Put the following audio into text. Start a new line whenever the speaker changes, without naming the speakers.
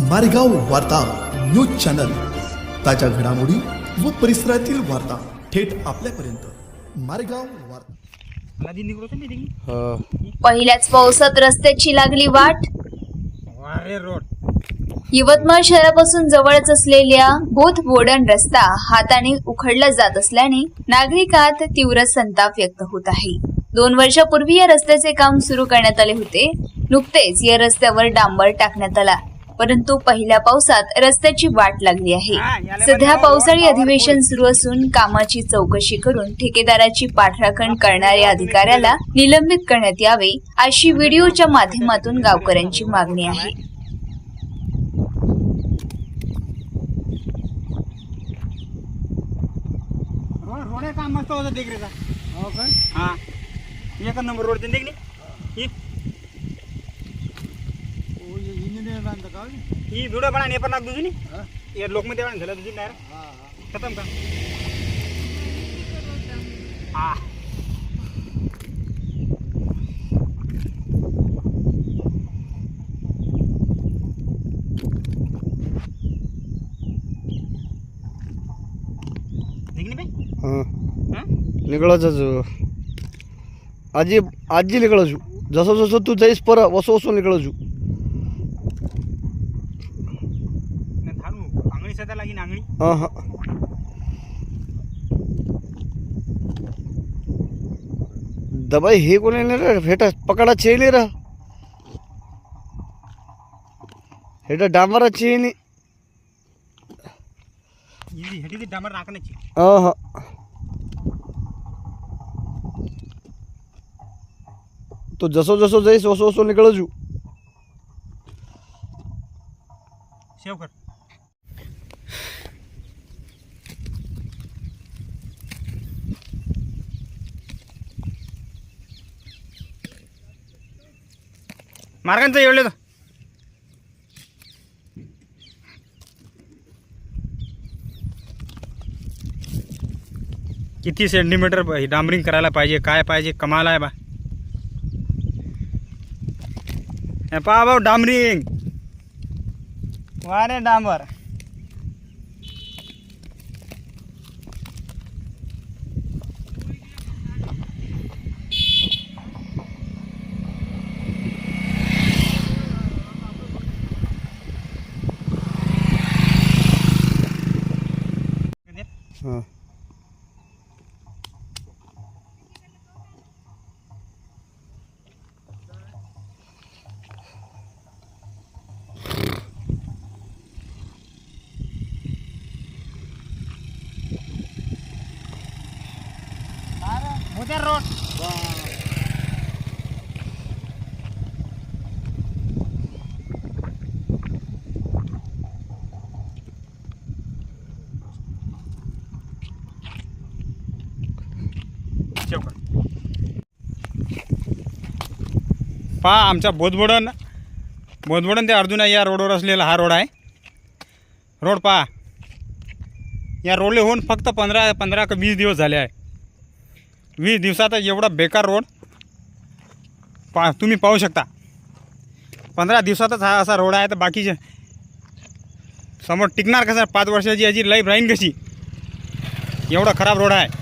मारेगाव वार्ता news channel. ताज्या घडामोडी व परिसरातील वार्ता थेट आपल्यापर्यंत. मारेगाव वार्ता.
निघलो
हो.
पहिल्याच पावसात रस्त्याची लागली वाट.
वारे रोड.
यवतमाळ शहरापासून जवळच असलेल्या बोध बोडण रस्ता हाताने उखडला जात असल्याने नागरिकात तीव्र संताप व्यक्त होत आहे. दोन वर्षापूर्वी या रस्त्याचे काम सुरू करण्यात आले होते. नुकतेच या रस्त्यावर डांबर टाकण्यात आला. परंतु पहिल्या पावसात रस्त्याची वाट लागली आहे. सध्या पावसाळी अधिवेशन सुरू असून कामाची चौकशी करून ठेकेदाराची पाठराखण करणाऱ्या अधिकाऱ्याला निलंबित करण्यात यावे अशी व्हिडिओच्या माध्यमातून गावकऱ्यांची मागणी आहे.
काम मस्त होतं देगरेचा हो का? हा. एक नंबर रोड ते ఈ వీడియో పడా నే పడినాక దుజుని झालं तुझी नाही
निघळच आजी. आजी
निघळजू जसं जसं तू जाईस पर वसो
वसो निघळजू दबाई हे कोणी नाही रे? फेटा पकडा चेले रा. हेटा डांबरा चेनी तो जसो जसो जाईस वसो ओसो निकळ जू
सेव कर मार्गांचं एवढे तर. किती सेंटीमीटर डांबरिंग करायला पाहिजे काय पाहिजे कमाल आहे बा. हे पहा भाऊ डांबरिंग. वारे डांबर. Ah. Muter पहा आमचा बोधबोडन बोधबोडन ते अर्जुना या रोडवर असलेला हा रोड आहे. रोड पहा. या रोडले होऊन फक्त पंधरा पंधरा का वीस दिवस झाले आहे. वीस दिवसात एवढा बेकार रोड पा तुम्ही पाहू शकता. पंधरा दिवसातच हा असा रोड आहे तर बाकीचे समोर टिकणार कसं? पाच वर्षाची याची लाईफ राहीन कशी? एवढा खराब रोड आहे.